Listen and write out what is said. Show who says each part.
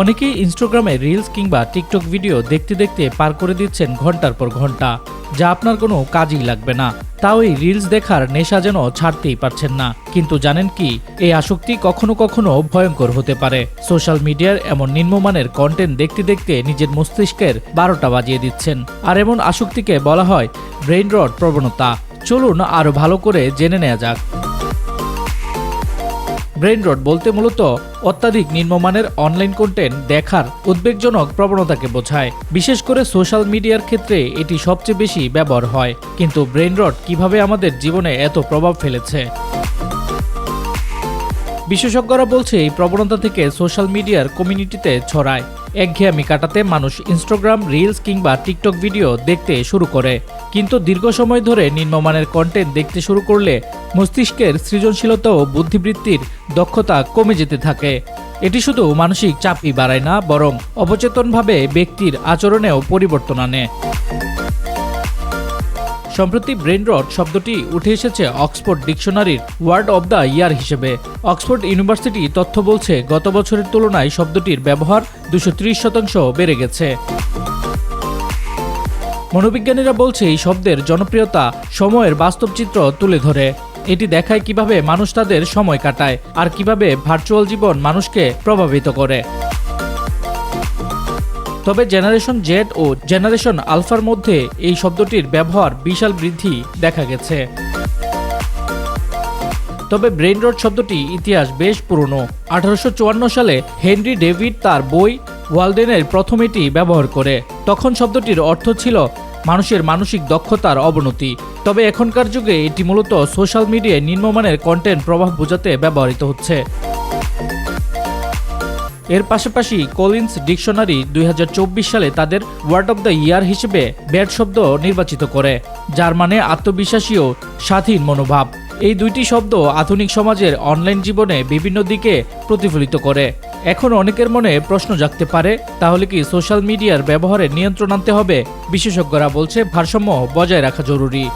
Speaker 1: অনেকেই ইনস্টাগ্রামে রিলস কিংবা টিকটক ভিডিও দেখতে দেখতে পার করে দিচ্ছেন ঘণ্টার পর ঘণ্টা, যা আপনার কোনো কাজই লাগবে না। তাও এই রিলস দেখার নেশা যেন ছাড়তেই পারছেন না। কিন্তু জানেন কি, এই আসক্তি কখনো কখনো ভয়ঙ্কর হতে পারে। সোশ্যাল মিডিয়ার এমন নিম্নমানের কন্টেন্ট দেখতে দেখতে নিজের মস্তিষ্কের বারোটা বাজিয়ে দিচ্ছেন। আর এমন আসক্তিকে বলা হয় ব্রেইন রড প্রবণতা। চলুন আরও ভালো করে জেনে নেওয়া যাক। ব্রেইন রড বলতে মূলত অত্যাধিক নিম্নমানের অনলাইন কন্টেন্ট দেখার উদ্বেগজনক প্রবণতাকে বোঝায়। বিশেষ করে সোশ্যাল মিডিয়ার ক্ষেত্রে এটি সবচেয়ে বেশি ব্যবহার হয়। কিন্তু ব্রেইন রড কীভাবে আমাদের জীবনে এত প্রভাব ফেলেছে? বিশেষজ্ঞরা বলছে, এই প্রবণতা থেকে সোশ্যাল মিডিয়ার কমিউনিটিতে ছড়ায়। একঘেয়েমি কাটাতে মানুষ ইনস্টাগ্রাম রিলস কিংবা টিকটক ভিডিও দেখতে শুরু করে। কিন্তু দীর্ঘ সময় ধরে নিম্নমানের কন্টেন্ট দেখতে শুরু করলে মস্তিষ্কের সৃজনশীলতা ও বুদ্ধিবৃত্তির দক্ষতা কমে যেতে থাকে। এটি শুধু মানসিক চাপই বাড়ায় না, বরং অবচেতনভাবে ব্যক্তির আচরণেও পরিবর্তন আনে। সম্প্রতি ব্রেন রড শব্দটি উঠে এসেছে অক্সফোর্ড ডিকশনারির ওয়ার্ড অব দ্য ইয়ার হিসেবে। অক্সফোর্ড ইউনিভার্সিটি তথ্য বলছে, গত বছরের তুলনায় শব্দটির ব্যবহার দুশো শতাংশ বেড়ে গেছে। মনোবিজ্ঞানীরা বলছে, এই শব্দের জনপ্রিয়তা সময়ের বাস্তব চিত্র তুলে ধরে। এটি দেখায় কীভাবে মানুষ তাদের সময় কাটায় আর কীভাবে ভার্চুয়াল জীবন মানুষকে প্রভাবিত করে। তবে জেনারেশন জেড ও জেনারেশন আলফার মধ্যে এই শব্দটির ব্যবহার বিশাল বৃদ্ধি দেখা গেছে। তবে ব্রেইন রড শব্দটি ইতিহাস বেশ পুরনো। আঠারোশো চুয়ান্ন সালে হেনরি ডেভিড তার বই ওয়ালডেনের প্রথম এটি ব্যবহার করে। তখন শব্দটির অর্থ ছিল মানুষের মানসিক দক্ষতার অবনতি। তবে এখনকার যুগে এটি মূলত সোশ্যাল মিডিয়ায় নিম্নমানের কন্টেন্ট প্রভাব বোঝাতে ব্যবহৃত হচ্ছে। এর পাশাপাশি কলিন্স ডিকশনারি দুই হাজার চব্বিশ সালে তাদের ওয়ার্ড অব দ্য ইয়ার হিসেবে ব্যাট শব্দ নির্বাচিত করে, যার মানে আত্মবিশ্বাসী ও স্বাধীন মনোভাব। এই দুইটি শব্দ আধুনিক সমাজের অনলাইন জীবনে বিভিন্ন দিকে প্রতিফলিত করে। এখন অনেকের মনে প্রশ্ন জাগতে পারে, তাহলে কি সোশ্যাল মিডিয়ার ব্যবহারে নিয়ন্ত্রণ আনতে হবে? বিশেষজ্ঞরা বলছে ভারসাম্য বজায় রাখা জরুরি।